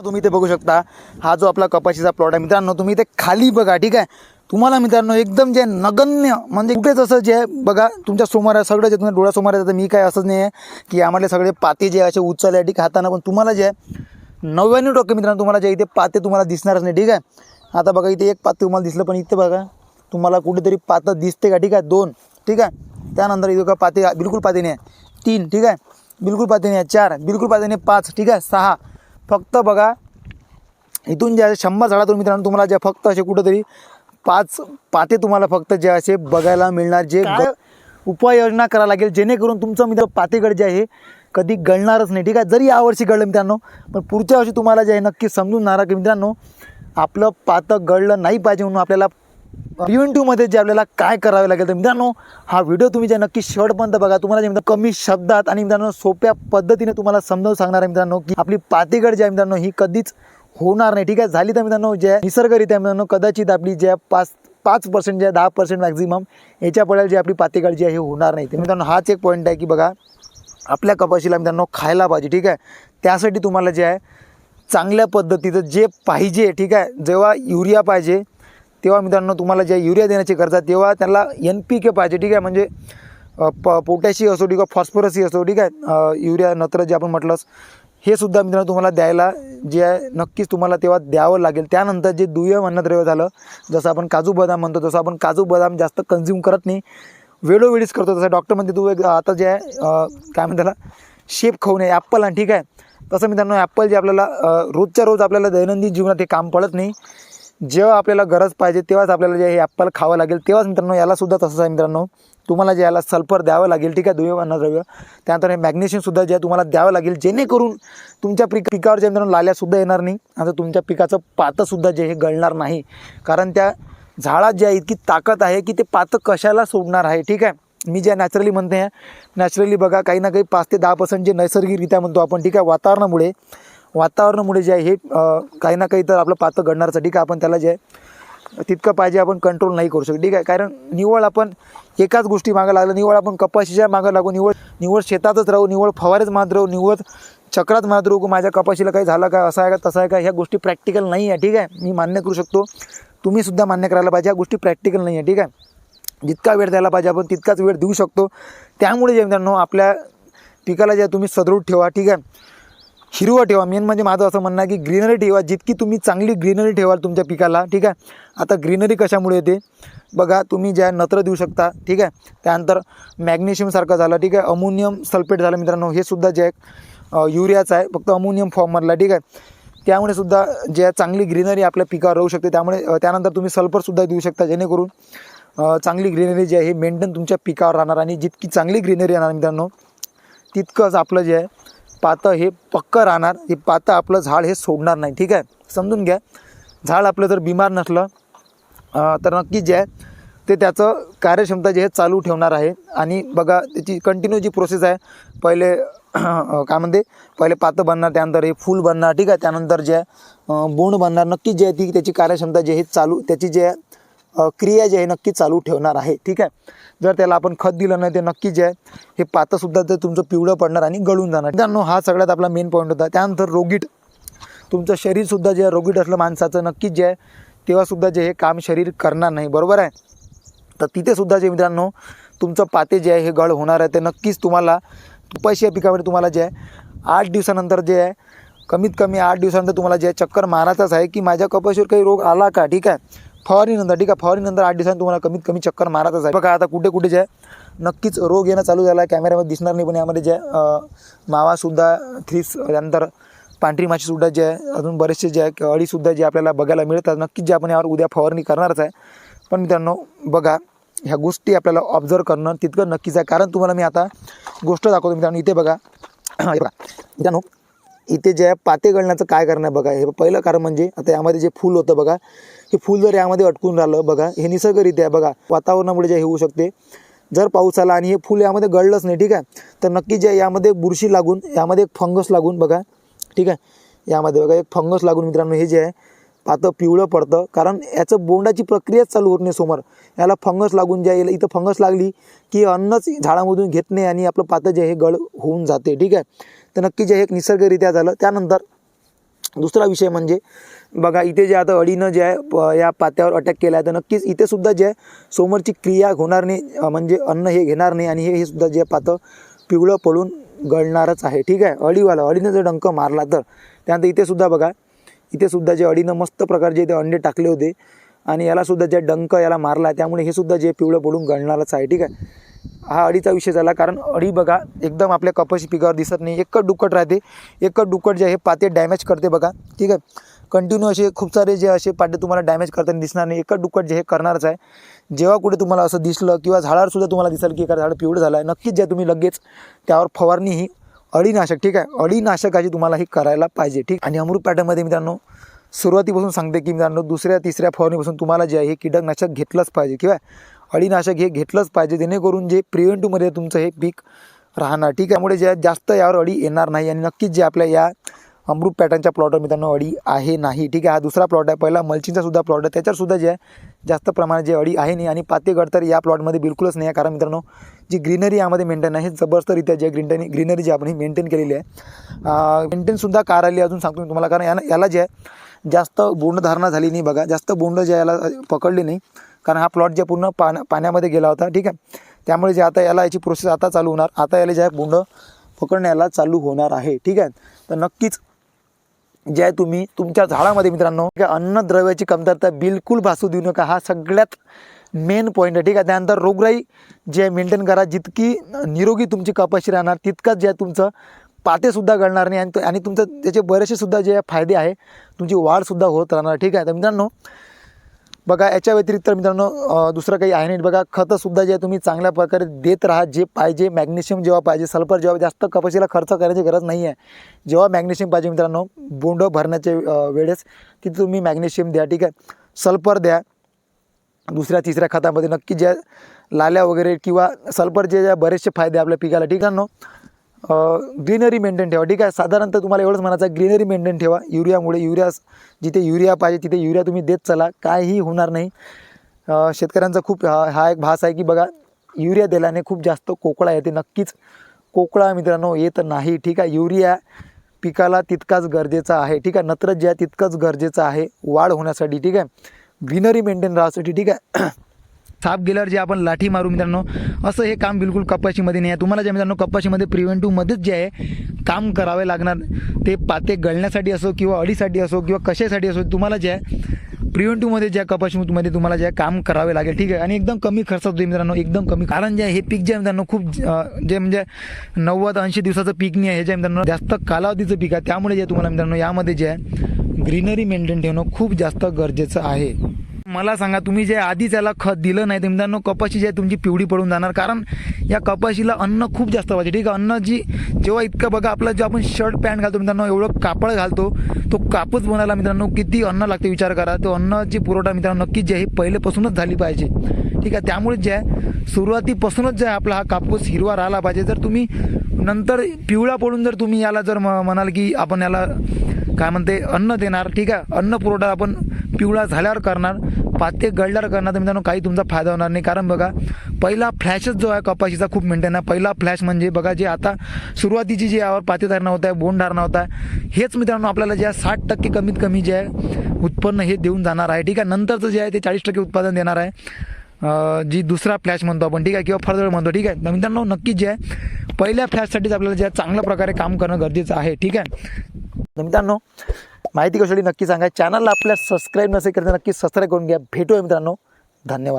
तुम्ही इथे बघू शकता. हा जो आपला कपाशीचा प्लॉट आहे मित्रांनो तुम्ही इथे खाली बघा ठीक आहे? तुम्हाला मित्रांनो एकदम जे नगण्य म्हणजे कुठेच असं जे बघा तुमच्यासमोर आहे सगळं जे तुम्ही डोळ्यासमोर आहे तर मी काय असंच नाही आहे की आम्हाला सगळे पाते जे असे उचलले आहे ठीक आहे हातानं पण तुम्हाला जे नव्याण्णव टक्के मित्रांनो तुम्हाला जे इथे पाते तुम्हाला दिसणारच नाही ठीक आहे? आता बघा इथे एक पाते तुम्हाला दिसलं पण इथे बघा तुम्हाला कुठेतरी पातं दिसते का ठीक आहे? दोन ठीक आहे? त्यानंतर इथं का पाते बिलकुल पाते नाही आहे. तीन ठीक आहे? बिलकुल पाते नाही आहे. चार बिलकुल पाते नाही पाच ठीक आहे? सहा फक्त बघा इथून जे आहे शंभर झाडातून मित्रांनो तुम्हाला जे फक्त असे कुठंतरी पाच पाते तुम्हाला फक्त जे असे बघायला मिळणार जे उपाययोजना करावं लागेल. जेणेकरून तुमचं मित्र पातेगड जे आहे कधी गळणारच नाही. ठीक आहे? जरी यावर्षी गळलं मित्रांनो पण पुढच्या वर्षी तुम्हाला जे आहे नक्की समजून येणार की मित्रांनो आपलं पातं गळलं नाही पाहिजे म्हणून आपल्याला प्रिव्हेंटिव्हमध्ये जे आपल्याला काय करावे लागेल तर मित्रांनो हा व्हिडिओ तुम्ही जे नक्की शेवटपर्यंत बघा तुम्हाला जे मित्रांनो कमी शब्दात आणि मित्रांनो सोप्या पद्धतीने तुम्हाला समजावून सांगणार आहे मित्रांनो की आपली पातीगड जी आहे मित्रांनो ही कधीच होणार नाही. ठीक आहे? झाली तर मित्रांनो जे निसर्गरित्या मित्रांनो कदाचित आपली जे पाच पाच पर्सेंट जे आहे दहा पर्सेंट मॅक्झिमम याच्या पडेल जी आपली पातीगड जी आहे हे होणार नाही. तर मित्रांनो हाच एक पॉईंट आहे की बघा आपल्या कपाशीला मित्रांनो खायला पाहिजे. ठीक आहे? त्यासाठी तुम्हाला जे आहे चांगल्या पद्धतीचं जे पाहिजे ठीक आहे? जेव्हा युरिया पाहिजे तेव्हा मित्रांनो तुम्हाला जे युरिया देण्याची गरज आहे तेव्हा त्याला एन पी के पाहिजे ठीक आहे? म्हणजे प पोटॅशी असो ठीक आहे? फॉस्फरसही असो ठीक आहे? युरिया नत्र जे आपण म्हटलंच हे सुद्धा मित्रांनो तुम्हाला द्यायला जे आहे नक्कीच तुम्हाला तेव्हा द्यावं लागेल. त्यानंतर जे दुय्यम अन्नद्रव्य झालं जसं आपण काजू बदाम म्हणतो तसं आपण काजू बदाम जास्त कन्झ्युम करत नाही. वेळोवेळीच करतो तसं डॉक्टर म्हणते तू एक आता जे आहे काय म्हणते त्याला शेप खाऊ नये ॲप्पल आणि ठीक आहे? तसं मित्रांनो ॲप्पल जे आपल्याला रोजच्या रोज आपल्याला दैनंदिन जीवनात हे काम पडत नाही. जेव्हा आपल्याला गरज पाहिजे तेव्हाच आपल्याला जे हे ॲप्पल खावं लागेल तेव्हाच मित्रांनो याला सुद्धा तसंच आहे मित्रांनो. तुम्हाला जे याला सल्फर द्यावं लागेल ठीक आहे दुय्यम अन्नद्रव्य त्यानंतर हे मॅग्नेशियमसुद्धा जे आहे तुम्हाला द्यावं लागेल जेणेकरून तुमच्या पिक पिकावर जे मित्रांनो लाल्यासुद्धा येणार नाही आणि तुमच्या पिकाचं पातंसुद्धा जे हे गळणार नाही. कारण त्या झाडात जे आहे इतकी ताकद आहे की ते पातं कशाला सोडणार आहे ठीक आहे? मी ज्या नॅचरली म्हणते आहे नॅचरली बघा काही ना काही पाच ते दहा पर्सेंट जे नैसर्गिकरित्या म्हणतो आपण ठीक आहे? वातावरणामुळे वातावरणामुळे जे आहे हे काही ना काही तर आपलं पातं घडणारचं ठीक आहे आपण त्याला जे आहे तितकं पाहिजे आपण कंट्रोल नाही करू शकतो. ठीक आहे कारण निवळ आपण एकाच गोष्टी मागं लागलं निवळ आपण कपाशीच्या मागं लागू निवळ निवळ शेतातच राहू निवळ फवारेच मात राहू निवळ चक्रात मारत राहू माझ्या कपाशीला काही झालं का असं आहे का तसं आहे का ह्या गोष्टी प्रॅक्टिकल नाही आहे. ठीक आहे मी मान्य करू शकतो. तुम्हीसुद्धा मान्य करायला पाहिजे ह्या गोष्टी प्रॅक्टिकल नाही आहे. ठीक आहे जितका वेळ द्यायला पाहिजे आपण तितकाच वेळ देऊ शकतो. त्यामुळे जे मित्रांनो आपल्या पिकाला जे तुम्ही सदृढ ठेवा. ठीक आहे हिरवं ठेवा. मेन म्हणजे माझं असं म्हणणं आहे की ग्रीनरी ठेवा. जितकी तुम्ही चांगली ग्रीनरी ठेवाल तुमच्या पिकाला ठीक आहे? आता ग्रीनरी कशामुळे येते? बघा तुम्ही ज्या नत्र देऊ शकता ठीक आहे? त्यानंतर मॅग्नेशियमसारखं झालं ठीक आहे? अमोनियम सल्फेट झालं मित्रांनो. हे सुद्धा जे युरियाचं आहे. फक्त अमोनियम फॉर्ममधला ठीक आहे? त्यामुळे सुद्धा जे चांगली ग्रीनरी आपल्या पिकावर राहू शकते त्यामुळे त्यानंतर तुम्ही सल्फरसुद्धा देऊ शकता जेणेकरून चांगली ग्रीनरी जी आहे हे मेंटेन तुमच्या पिकावर राहणार. आणि जितकी चांगली ग्रीनरी येणार मित्रांनो तितकंच आपलं जे आहे पातं हे पक्कं राहणार. हे पातं आपलं झाड हे सोडणार नाही. ठीक आहे? समजून घ्या. झाड आपलं जर बिमार नसलं तर नक्कीच जे आहे ते त्याचं कार्यक्षमता जे आहे चालू ठेवणार आहे. आणि बघा त्याची कंटिन्यू जी प्रोसेस आहे पहिले काय म्हणते? पहिले पातं बनणार त्यानंतर हे फूल बनणार. ठीक आहे? त्यानंतर जे आहे बोंड बनणार. नक्कीच जे आहे ती त्याची कार्यक्षमता जे आहे चालू त्याची जे आहे क्रिया जी आहे नक्की चालू ठेवणार आहे. ठीक आहे? जर त्याला आपण खत दिलं नाही ते नक्की जे आहे हे पातंसुद्धा ते तुमचं पिवळं पडणार आणि गळून जाणार. मित्रांनो हा सगळ्यात आपला मेन पॉईंट होता. त्यानंतर रोगीट. तुमचं शरीरसुद्धा जे आहे रोगीट असलं माणसाचं नक्कीच जे आहे तेव्हासुद्धा जे हे काम शरीर करणार नाही. बरोबर आहे? तर तिथेसुद्धा जे मित्रांनो तुमचं पाते जे आहे हे गळ होणार आहे. ते नक्कीच तुम्हाला पैसे या पिकामध्ये तुम्हाला जे आहे आठ दिवसानंतर जे आहे कमीत कमी आठ दिवसानंतर तुम्हाला जे आहे चक्कर मारायचाच आहे की माझ्या कपाशीवर काही रोग आला का? ठीक आहे? फवारणीनंतर ठीक आहे? फवारणीनंतर आठ दिवसांनी तुम्हाला कमीत कमी चक्कर मारतच आहे. बघा आता कुठे कुठे जे आहे नक्कीच रोग येणं चालू झाला आहे कॅमेऱ्यामध्ये दिसणार नाही पण यामध्ये जे मावासुद्धा थ्रीस त्यानंतर पांढरी माशीसुद्धा जे आहे अजून बरेचसे जे आहे अळीसुद्धा जे आपल्याला बघायला मिळतात. नक्कीच जे आपण यावर उद्या फवारणी करणारच आहे. पण मित्रांनो बघा ह्या गोष्टी आपल्याला ऑब्झर्व करणं तितकं नक्कीच आहे. कारण तुम्हाला मी आता गोष्ट दाखवतो मित्रांनो इथे बघा. बघा. मित्रांनो इथे जे आहे पाते गळण्याचं काय करणं आहे बघा? हे पहिलं कारण म्हणजे आता यामध्ये जे फूल होतं बघा हे फूल जर यामध्ये अटकून राहिलं बघा हे निसर्गरित्या आहे बघा वातावरणामुळे जे हे होऊ शकते. जर पाऊस आला आणि हे फूल यामध्ये गळलंच नाही ठीक आहे? तर नक्की जे यामध्ये बुरशी लागून यामध्ये एक फंगस लागून बघा ठीक आहे? यामध्ये बघा एक फंगस लागून मित्रांनो हे जे आहे पातं पिवळं पडतं. कारण याचं बोंडाची प्रक्रियाच चालू होत नाही समोर. याला फंगस लागून जे आहे इथं फंगस लागली की अन्नच झाडामधून घेत नाही आणि आपलं पातं जे हे गळ होऊन जाते ठीक आहे? तर नक्की जे एक निसर्गरित्या झालं. त्यानंतर दुसरा विषय म्हणजे बघा इथे जे आता अडीनं जे आहे प- या पात्यावर अटॅक केला आहे. तर नक्कीच इथे सुद्धा जे आहे समोरची क्रिया होणार नाही म्हणजे अन्न हे घेणार नाही आणि हे हे सुद्धा जे पातं पिवळं पडून गळणारच आहे. ठीक आहे? अडीवाला अडीनं जर डंक मारला तर. त्यानंतर इथे सुद्धा बघा इथे सुद्धा जे अडीनं मस्त प्रकारचे इथे अंडे टाकले होते आणि याला सुद्धा जे डंक याला मारला त्यामुळे हे सुद्धा जे पिवळं पडून गळणारच आहे. ठीक आहे? हा अडीचा विषय झाला कारण अडी बघा एकदम आपल्या कपाशी पिकावर दिसत नाही एकच डुक्कट राहते एकच डुक्कट जे आहे पाते डॅमेज करते बघा ठीक आहे? कंटिन्यू असे खूप सारे जे असे पाटे तुम्हाला डॅमेज करताना दिसणार नाही एकच डुक्कट जे हे करणारच आहे. जेव्हा कुठे तुम्हाला असं दिसलं किंवा झाडावर सुद्धा तुम्हाला दिसेल की एका झाड पिवळं झालं आहे नक्कीच जे तुम्ही लगेच त्यावर फवारणी ही अळीनाशक ठीक आहे? अळीनाशकाची तुम्हाला ही करायला पाहिजे ठीक? आणि अमृत पॅटर्नमध्ये मित्रांनो सुरुवातीपासून सांगते की मित्रांनो दुसऱ्या तिसऱ्या फवारणीपासून तुम्हाला जे आहे हे कीटकनाशक घेतलंच पाहिजे किंवा अळीनाशक हे घेतलंच पाहिजे जेणेकरून जे प्रिव्हेंटिव्हमध्ये तुमचं हे पीक राहणार. ठीक आहे त्यामुळे जे जास्त यावर अळी येणार नाही आणि नक्कीच जे आपल्या या अमृत पॅटर्नच्या प्लॉटवर मित्रांनो अळी आहे नाही. ठीक आहे हा दुसरा प्लॉट आहे. पहिला मल्चिंगचा सुद्धा प्लॉट आहे. त्याच्यावरसुद्धा जे आहे जास्त प्रमाणात जे अळी आहे नाही आणि पातेगड तर या प्लॉटमध्ये बिलकुलच नाही आहे. कारण मित्रांनो जी ग्रीनरी यामध्ये मेंटेन आहे हे जबरदस्तरित्या जे ग्रीनरी ग्रीनरी जी आपण ही मेंटेन केलेली आहे मेंटेनसुद्धा कार आली अजून सांगतो मी तुम्हाला कारण याला याला जे आहे जास्त बोंडधारणा झाली नाही बघा. जास्त बोंड जे याला पकडली नाही. कारण हा प्लॉट जे पूर्ण पाण्या पाण्यामध्ये गेला होता ठीक आहे? त्यामुळे जे आता याला याची प्रोसेस आता चालू होणार. आता याला जे आहे बोंड पकडण्याला चालू होणार आहे ठीक आहे? तर नक्कीच जे आहे तुम्ही तुमच्या झाडामध्ये मित्रांनो काय अन्नद्रव्याची कमतरता बिलकुल भासू देऊ नका. हा सगळ्यात मेन पॉईंट आहे ठीक आहे? त्यानंतर रोगराई जे आहे मेंटेन करा. जितकी निरोगी तुमची कपाशी राहणार तितकंच जे आहे तुमचं पातेसुद्धा गळणार नाही. आणि आणि तुमचं त्याचे बरेचसेसुद्धा जे फायदे आहे तुमची वाढसुद्धा होत राहणार ठीक आहे? तर मित्रांनो बघा याच्या व्यतिरिक्त मित्रांनो दुसरं काही आहे नाही. बघा खतंसुद्धा जे आहे तुम्ही चांगल्या प्रकारे देत राहा जे पाहिजे मॅग्नेशियम जेव्हा पाहिजे सल्फर जेव्हा जास्त कपाशीला खर्च करायची गरज नाही आहे जेव्हा मॅग्नेशियम पाहिजे मित्रांनो बोंड भरण्याच्या वेळेस तिथे तुम्ही मॅग्नेशियम द्या ठीक आहे. सल्फर द्या. दुसऱ्या तिसऱ्या खतामध्ये नक्की ज्या लाल्या वगैरे किंवा सल्फर जे ज्या बरेचसे फायदे आपल्या पिकाला ठीक आहे ग्रीनरी मेंटेन ठेवा. ठीक आहे? साधारणतः तुम्हाला एवढंच म्हणायचं आहे ग्रीनरी मेंटेन ठेवा. युरियामुळे युरिया जिथे युरिया पाहिजे तिथे युरिया तुम्ही देत चला. काहीही होणार नाही. शेतकऱ्यांचा खूप हा हा एक भास आहे की बघा युरिया दिल्याने खूप जास्त कोकळा येते. नक्कीच कोकळा मित्रांनो येत नाही. ठीक आहे? युरिया पिकाला तितकाच गरजेचा आहे. ठीक आहे? नत्र जे आहे तितकंच गरजेचं आहे वाढ होण्यासाठी. ठीक आहे? ग्रीनरी मेंटेन राहण्यासाठी. ठीक आहे? साप गेल्यावर जे आपण लाठी मारू मित्रांनो असं हे काम बिलकुल कपाशीमध्ये नाही आहे. तुम्हाला जे मित्रांनो कपाशीमध्ये प्रिव्हेंटिव्हमध्येच जे आहे काम करावे लागणार. ते पाते गळण्यासाठी असो किंवा अडीसाठी असो किंवा कशासाठी असो तुम्हाला जे आहे प्रिव्हेंटिव्हमध्ये ज्या कपाशीमध्ये तुम्हाला जे काम करावे लागेल. ठीक आहे? आणि एकदम कमी खर्चात होते मित्रांनो एकदम कमी. कारण जे आहे हे पीक जे आहे मित्रांनो खूप जे म्हणजे नव्वद ऐंशी दिवसाचं पीक नाही आहे हे जे मित्रांनो जास्त कालावधीचं पीक आहे. त्यामुळे जे तुम्हाला मित्रांनो यामध्ये जे आहे ग्रीनरी मेंटेन ठेवणं खूप जास्त गरजेचं आहे. मला सांगा तुम्ही जे आधीच याला खत दिलं नाही तर मित्रांनो कपाशी जी आहे तुमची पिवळी पडून जाणार. कारण या कपाशीला अन्न खूप जास्त पाहिजे ठीक आहे अन्न जी जेव्हा इतकं बघा आपला जो आपण शर्ट पॅन्ट घालतो मित्रांनो एवढं कापड घालतो तो कापूस बनायला मित्रांनो किती अन्न लागते विचार करा. तो अन्नाची पुरवठा मित्रांनो नक्कीच जे आहे पहिलेपासूनच झाली पाहिजे. ठीक आहे त्यामुळे जे आहे सुरुवातीपासूनच जे आहे आपला हा कापूस हिरवा राहिला पाहिजे. जर तुम्ही नंतर पिवळा पडून जर तुम्ही याला जर म- म्हणाल की आपण याला काय म्हणते अन्न देणार. ठीक आहे अन्न पुरवठा आपण पिवळा झाल्यावर करणार. पाते गळल्यावर करणार तर मित्रांनो काही तुमचा फायदा होणार नाही. कारण बघा पहिला फ्लॅशच जो आहे कपाशीचा खूप मेंटेन आहे. पहिला फ्लॅश म्हणजे बघा जे आता सुरुवातीची जी यावर पाते धारणा होत आहे बोंड धारणा होत आहे हेच मित्रांनो आपल्याला जे आहे साठ टक्के कमीत कमी जे आहे उत्पन्न हे देऊन जाणार आहे. ठीक आहे? नंतरचं जे आहे ते चाळीस टक्के उत्पादन देणार आहे. जी दुसरा फ्लॅश म्हणतो आपण ठीक आहे? किंवा फर्दर म्हणतो ठीक आहे? तर मित्रांनो नक्कीच जे आहे पहिल्या फ्लॅशसाठीच आपल्याला जे आहे चांगल्या प्रकारे काम करणं गरजेचं आहे. ठीक आहे? तर मित्रांनो माहिती कशासाठी नक्की सांगा. चॅनलला आपल्या सबस्क्राईब नसेल करता नक्की सबस्क्राईब करून घ्या. भेटूया मित्रांनो. धन्यवाद.